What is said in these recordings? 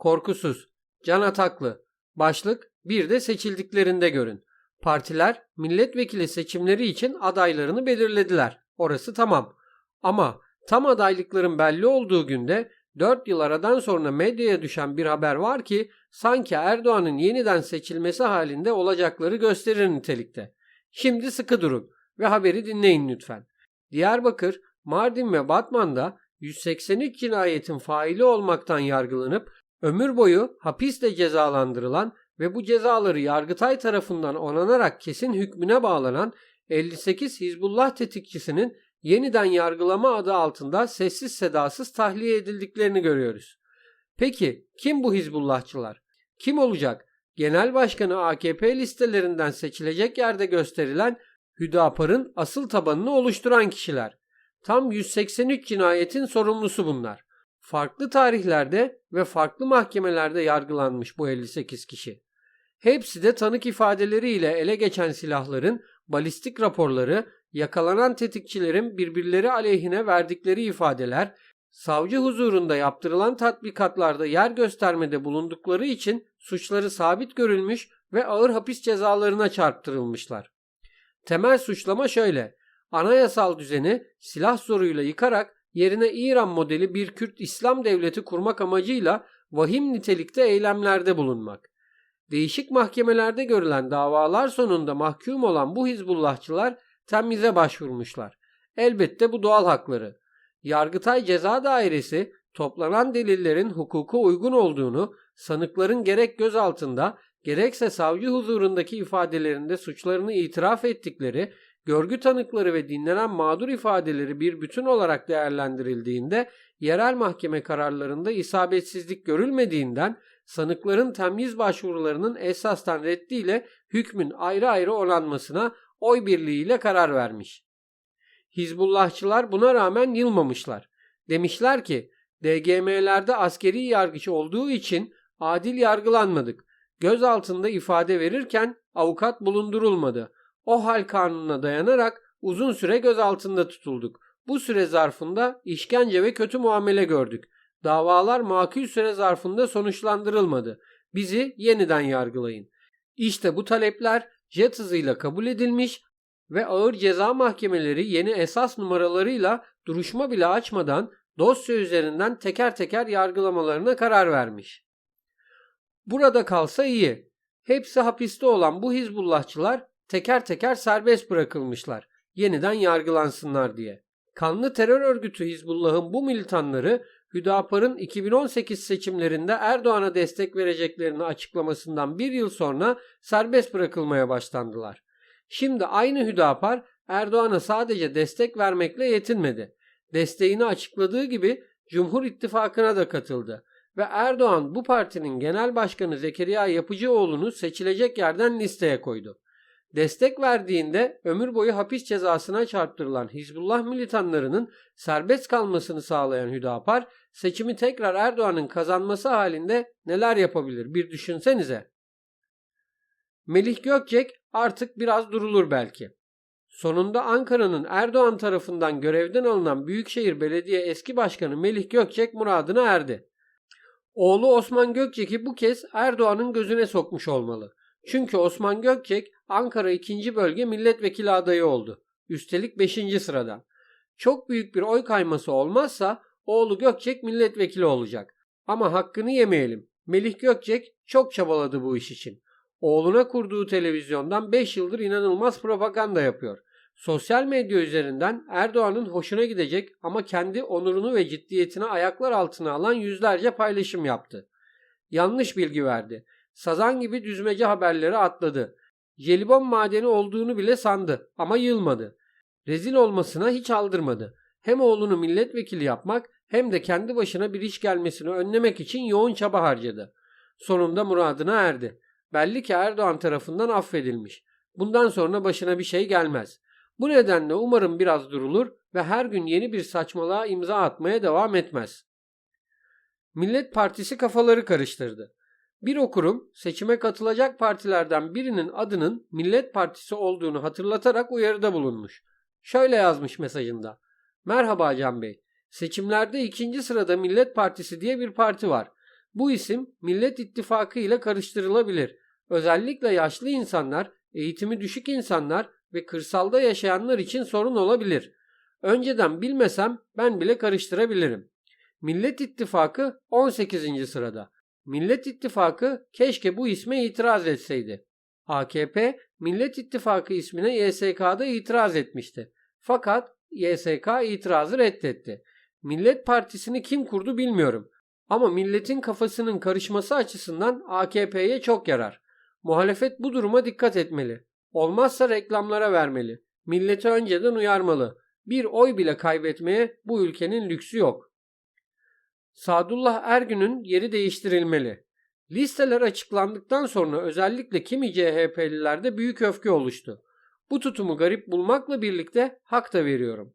korkusuz, can ataklı. Başlık bir de seçildiklerinde görün. Partiler milletvekili seçimleri için adaylarını belirlediler. Orası tamam. Ama tam adaylıkların belli olduğu günde 4 yıl aradan sonra medyaya düşen bir haber var ki sanki Erdoğan'ın yeniden seçilmesi halinde olacakları gösterir nitelikte. Şimdi sıkı durun ve haberi dinleyin lütfen. Diyarbakır, Mardin ve Batman'da 183 cinayetin faili olmaktan yargılanıp ömür boyu hapisle cezalandırılan ve bu cezaları Yargıtay tarafından onanarak kesin hükmüne bağlanan 58 Hizbullah tetikçisinin yeniden yargılama adı altında sessiz sedasız tahliye edildiklerini görüyoruz. Peki kim bu Hizbullahçılar? Kim olacak? Genel Başkanı AKP listelerinden seçilecek yerde gösterilen Hüdapar'ın asıl tabanını oluşturan kişiler. Tam 183 cinayetin sorumlusu bunlar. Farklı tarihlerde ve farklı mahkemelerde yargılanmış bu 58 kişi. Hepsi de tanık ifadeleriyle ele geçen silahların balistik raporları, yakalanan tetikçilerin birbirleri aleyhine verdikleri ifadeler, savcı huzurunda yaptırılan tatbikatlarda yer göstermede bulundukları için suçları sabit görülmüş ve ağır hapis cezalarına çarptırılmışlar. Temel suçlama şöyle. Anayasal düzeni silah zoruyla yıkarak yerine İran modeli bir Kürt İslam devleti kurmak amacıyla vahim nitelikte eylemlerde bulunmak. Değişik mahkemelerde görülen davalar sonunda mahkum olan bu Hizbullahçılar temize başvurmuşlar. Elbette bu doğal hakları. Yargıtay Ceza Dairesi toplanan delillerin hukuka uygun olduğunu, sanıkların gerek gözaltında gerekse savcı huzurundaki ifadelerinde suçlarını itiraf ettikleri, görgü tanıkları ve dinlenen mağdur ifadeleri bir bütün olarak değerlendirildiğinde yerel mahkeme kararlarında isabetsizlik görülmediğinden sanıkların temyiz başvurularının esastan reddiyle hükmün ayrı ayrı olanmasına oy birliğiyle karar vermiş. Hizbullahçılar buna rağmen yılmamışlar. Demişler ki DGM'lerde askeri yargıç olduğu için adil yargılanmadık. Göz altında ifade verirken avukat bulundurulmadı. O hal kanununa dayanarak uzun süre gözaltında tutulduk. Bu süre zarfında işkence ve kötü muamele gördük. Davalar makul süre zarfında sonuçlandırılmadı. Bizi yeniden yargılayın. İşte bu talepler jet hızıyla kabul edilmiş ve ağır ceza mahkemeleri yeni esas numaralarıyla duruşma bile açmadan dosya üzerinden teker teker yargılamalarına karar vermiş. Burada kalsa iyi. Hepsi hapiste olan bu Hizbullahçılar teker teker serbest bırakılmışlar. Yeniden yargılansınlar diye. Kanlı terör örgütü Hizbullah'ın bu militanları Hüdapar'ın 2018 seçimlerinde Erdoğan'a destek vereceklerini açıklamasından bir yıl sonra serbest bırakılmaya başlandılar. Şimdi aynı Hüdapar Erdoğan'a sadece destek vermekle yetinmedi. Desteğini açıkladığı gibi Cumhur İttifakı'na da katıldı ve Erdoğan bu partinin genel başkanı Zekeriya Yapıcıoğlu'nu seçilecek yerden listeye koydu. Destek verdiğinde ömür boyu hapis cezasına çarptırılan Hizbullah militanlarının serbest kalmasını sağlayan Hüdapar, seçimi tekrar Erdoğan'ın kazanması halinde neler yapabilir bir düşünsenize. Melih Gökçek artık biraz durulur belki. Sonunda Ankara'nın Erdoğan tarafından görevden alınan Büyükşehir Belediye eski başkanı Melih Gökçek muradına erdi. Oğlu Osman Gökçek'i bu kez Erdoğan'ın gözüne sokmuş olmalı. Çünkü Osman Gökçek Ankara 2. Bölge Milletvekili adayı oldu. Üstelik 5. sırada. Çok büyük bir oy kayması olmazsa oğlu Gökçek milletvekili olacak. Ama hakkını yemeyelim. Melih Gökçek çok çabaladı bu iş için. Oğluna kurduğu televizyondan 5 yıldır inanılmaz propaganda yapıyor. Sosyal medya üzerinden Erdoğan'ın hoşuna gidecek ama kendi onurunu ve ciddiyetini ayaklar altına alan yüzlerce paylaşım yaptı. Yanlış bilgi verdi. Sazan gibi düzmece haberleri atladı. Jelibon madeni olduğunu bile sandı ama yılmadı. Rezil olmasına hiç aldırmadı. Hem oğlunu milletvekili yapmak hem de kendi başına bir iş gelmesini önlemek için yoğun çaba harcadı. Sonunda muradına erdi. Belli ki Erdoğan tarafından affedilmiş. Bundan sonra başına bir şey gelmez. Bu nedenle umarım biraz durulur ve her gün yeni bir saçmalığa imza atmaya devam etmez. Millet Partisi kafaları karıştırdı. Bir okurum seçime katılacak partilerden birinin adının Millet Partisi olduğunu hatırlatarak uyarıda bulunmuş. Şöyle yazmış mesajında. Merhaba Can Bey. Seçimlerde ikinci sırada Millet Partisi diye bir parti var. Bu isim Millet İttifakı ile karıştırılabilir. Özellikle yaşlı insanlar, eğitimi düşük insanlar ve kırsalda yaşayanlar için sorun olabilir. Önceden bilmesem ben bile karıştırabilirim. Millet İttifakı 18. sırada. Millet İttifakı keşke bu isme itiraz etseydi. AKP Millet İttifakı ismine YSK'da itiraz etmişti. Fakat YSK itirazı reddetti. Millet Partisi'ni kim kurdu bilmiyorum. Ama milletin kafasının karışması açısından AKP'ye çok yarar. Muhalefet bu duruma dikkat etmeli. Olmazsa reklamlara vermeli. Milleti önceden uyarmalı. Bir oy bile kaybetmeye bu ülkenin lüksü yok. Sadullah Ergün'ün yeri değiştirilmeli. Listeler açıklandıktan sonra özellikle kimi CHP'lilerde büyük öfke oluştu. Bu tutumu garip bulmakla birlikte hak da veriyorum.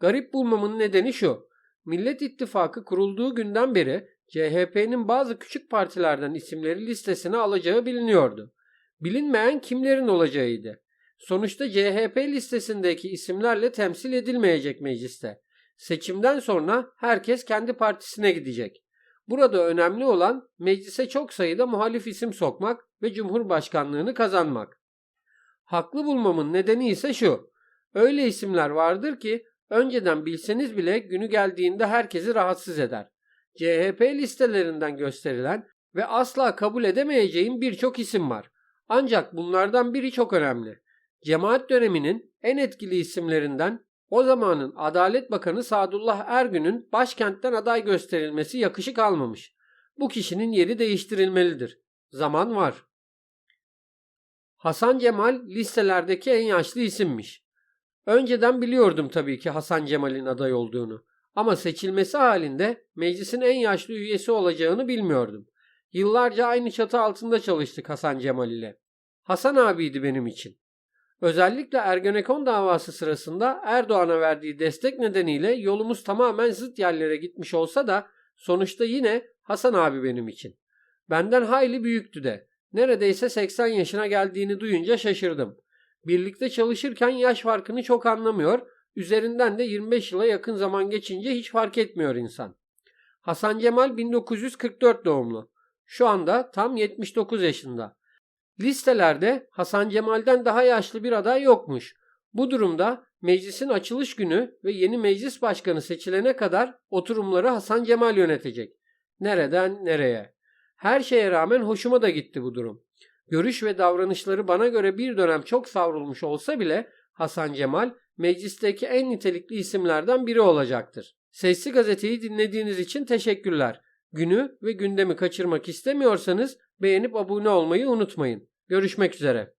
Garip bulmamın nedeni şu. Millet İttifakı kurulduğu günden beri CHP'nin bazı küçük partilerden isimleri listesine alacağı biliniyordu. Bilinmeyen kimlerin olacağıydı. Sonuçta CHP listesindeki isimlerle temsil edilmeyecek mecliste. Seçimden sonra herkes kendi partisine gidecek. Burada önemli olan meclise çok sayıda muhalif isim sokmak ve cumhurbaşkanlığını kazanmak. Haklı bulmamın nedeni ise şu. Öyle isimler vardır ki önceden bilseniz bile günü geldiğinde herkesi rahatsız eder. CHP listelerinden gösterilen ve asla kabul edemeyeceğim birçok isim var. Ancak bunlardan biri çok önemli. Cemaat döneminin en etkili isimlerinden o zamanın Adalet Bakanı Sadullah Ergün'ün başkentten aday gösterilmesi yakışık almamış. Bu kişinin yeri değiştirilmelidir. Zaman var. Hasan Cemal listelerdeki en yaşlı isimmiş. Önceden biliyordum tabii ki Hasan Cemal'in aday olduğunu. Ama seçilmesi halinde meclisin en yaşlı üyesi olacağını bilmiyordum. Yıllarca aynı çatı altında çalıştık Hasan Cemal ile. Hasan abiydi benim için. Özellikle Ergenekon davası sırasında Erdoğan'a verdiği destek nedeniyle yolumuz tamamen zıt yerlere gitmiş olsa da sonuçta yine Hasan abi benim için. Benden hayli büyüktü de. Neredeyse 80 yaşına geldiğini duyunca şaşırdım. Birlikte çalışırken yaş farkını çok anlamıyor, üzerinden de 25 yıla yakın zaman geçince hiç fark etmiyor insan. Hasan Cemal 1944 doğumlu. Şu anda tam 79 yaşında. Listelerde Hasan Cemal'den daha yaşlı bir aday yokmuş. Bu durumda meclisin açılış günü ve yeni meclis başkanı seçilene kadar oturumları Hasan Cemal yönetecek. Nereden nereye? Her şeye rağmen hoşuma da gitti bu durum. Görüş ve davranışları bana göre bir dönem çok savrulmuş olsa bile Hasan Cemal meclisteki en nitelikli isimlerden biri olacaktır. Sesli gazeteyi dinlediğiniz için teşekkürler. Günü ve gündemi kaçırmak istemiyorsanız beğenip abone olmayı unutmayın. Görüşmek üzere.